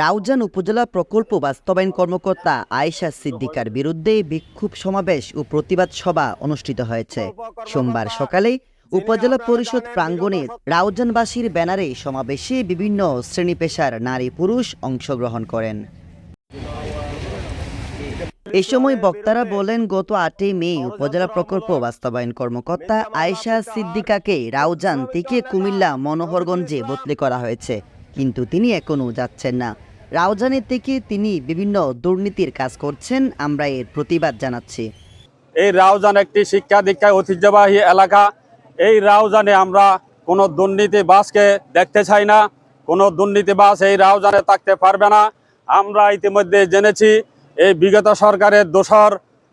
রাউজান উপজেলা প্রকল্প বাস্তবায়ন কর্মকর্তা আয়েশা সিদ্দিকার বিরুদ্ধে বিক্ষোভ সমাবেশ ও প্রতিবাদ সভা অনুষ্ঠিত হয়েছে। সোমবার সকালে উপজেলা পরিষদ প্রাঙ্গণে রাউজানবাসীর ব্যানারে সমাবেশে বিভিন্ন শ্রেণি পেশার নারী পুরুষ অংশগ্রহণ করেন। এ সময় বক্তারা বলেন, গত আটই মে উপজেলা প্রকল্প বাস্তবায়ন কর্মকর্তা আয়েশা সিদ্দিকাকে রাউজান থেকে কুমিল্লা মনোহরগঞ্জে বদলি করা হয়েছে। কিন্তু তিনি এখনও যাচ্ছেন না। রাউজানের থেকে তিনি বিভিন্ন দুর্নীতির কাজ করছেন, আমরা এর প্রতিবাদ জানাচ্ছি। এই রাউজান একটি শিক্ষা দীক্ষায় ঐতিহ্যবাহী এলাকা। এই রাউজানে আমরা কোনো দুর্নীতিবাসকে দেখতে চাই না, কোনো দুর্নীতিবাস এই রাউজানে থাকতে পারবে না। আমরা ইতিমধ্যে জেনেছি, এই বিগত সরকারের দোসর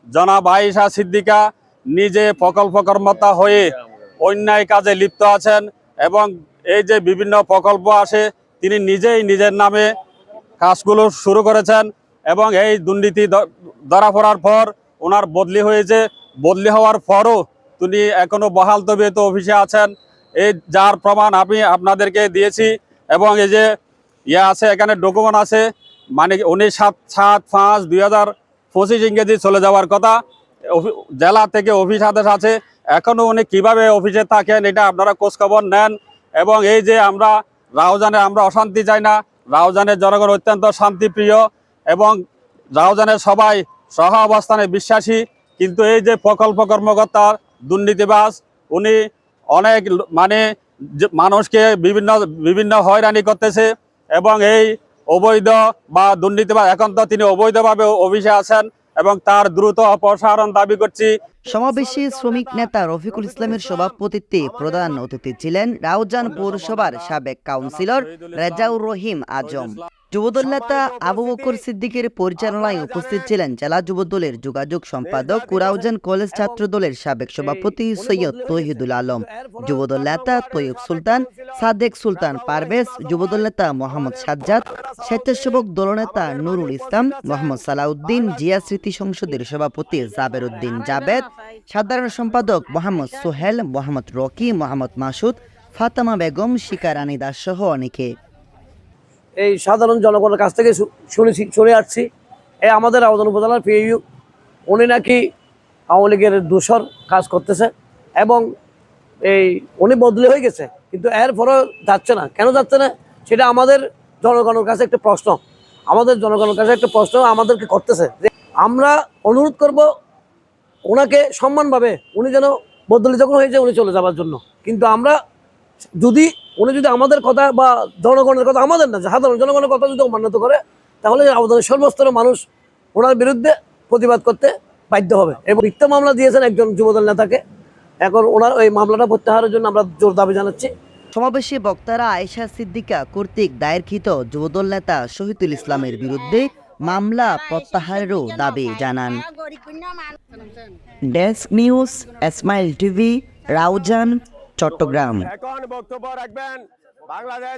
জনাব আয়েশা সিদ্দিকা নিজে প্রকল্প কর্মতা হয়ে অন্যায় কাজে লিপ্ত আছেন এবং এই যে বিভিন্ন প্রকল্প আসে তিনি নিজেই নিজের নামে কাজগুলো শুরু করেছেন এবং এই দুর্নীতি ধরা পড়ার পর ওনার বদলি হয়েছে। বদলি হওয়ার পরও তিনি এখনও বহাল তবিয়ত অফিসে আছেন। এই যার প্রমাণ আমি আপনাদেরকে দিয়েছি এবং এই যে ইয়ে আছে, এখানে ডকুমেন্ট আছে মানে উনি সাত সাত, পাঁচ, দুই হাজার পঁচিশ ইংরেজি চলে যাওয়ার কথা। জেলা থেকে অফিস আদেশ আছে। এখনও উনি কীভাবে অফিসে থাকেন এটা আপনারা খোঁজখবর নেন। এবং এই যে আমরা রাউজানে আমরা অশান্তি চাই না। রাউজানের জনগণ অত্যন্ত শান্তিপ্রিয় এবং রাউজানের সবাই সহ অবস্থানে বিশ্বাসী। কিন্তু এই যে প্রকল্প কর্মকর্তা দুর্নীতিবাস উনি অনেক মানে মানুষকে বিভিন্ন বিভিন্ন হয়রানি করতেছে এবং এই অবৈধ বা দুর্নীতিবাস এখন তো তিনি অবৈধভাবে অফিসে আছেন এবং তার দ্রুত অপসারণ দাবি করছি। সমাবেশে শ্রমিক নেতা রফিকুল ইসলামের সভাপতিত্বে প্রধান অতিথি ছিলেন রাউজান পৌরসভার সাবেক কাউন্সিলর রেজাউর রহিম আজম। যুবদল নেতা আবু বকর সিদ্দিকের পরিচালনায় উপস্থিত ছিলেন জেলা যুবদলের যোগাযোগ সম্পাদক কুরাউজান কলেজ ছাত্র দলের সাবেক সভাপতি সৈয়দ তহিদুল আলম। যুবদল নেতা তৈয়ব সুলতান, সাদেক সুলতান পারভেজ, যুবদল নেতা মোহাম্মদ সাজ্জাদ, স্বেচ্ছাসেবক দলনেতা নুরুল ইসলাম, মোহাম্মদ সালাউদ্দিন, জিয়া স্মৃতি সংসদের সভাপতি জাবের উদ্দিন জাবেদ সাধারণ সম্পাদক মোহাম্মদ সোহেল, মোহাম্মদ রকি, মোহাম্মদ মাসুদ, ফাতামা বেগম শিকার রানী দাস সহ অনেকে। এই সাধারণ জনগণের কাছ থেকে শুনেছি, শুনে আসছি। এই আমাদের আবেদন উপজেলার পিইউ উনি নাকি আওয়ামী লীগের দোষর কাজ করতেছে এবং এই উনি বদলি হয়ে গেছে, কিন্তু এর এরপরেও যাচ্ছে না। কেন যাচ্ছে না? সেটা আমাদের জনগণের কাছে একটা প্রশ্ন। আমাদের জনগণের কাছে একটা প্রশ্ন আমাদেরকে করতেছে যে আমরা অনুরোধ করব ওনাকে সম্মানভাবে উনি যেন বদলি যখন হয়েছে উনি চলে যাওয়ার জন্য। কিন্তু আমরা যদি, উনি যদি আমাদের কথা বা জনগণের কথা, আমাদের না, সাধারণ জনগণের কথা যদি অমান্য করে, তাহলে আমাদের সর্বস্তরের মানুষ ওনার বিরুদ্ধে প্রতিবাদ করতে বাধ্য হবে। এবং মিথ্যা মামলা দিয়েছেন একজন যুবদল নেতাকে। এখন ওনার ওই মামলাটা প্রত্যাহারের জন্য আমরা জোর দাবি জানাচ্ছি। সমাবেশে বক্তারা আয়েশা সিদ্দিকা কর্তৃক দায়েরকৃত যুবদল নেতা শহীদুল ইসলামের বিরুদ্ধে মামলা প্রত্যাহারেরও দাবি জানান। Desk news Ismail TV Raozan Chittagong. এখন বক্তব্য রাখবেন বাংলাদেশ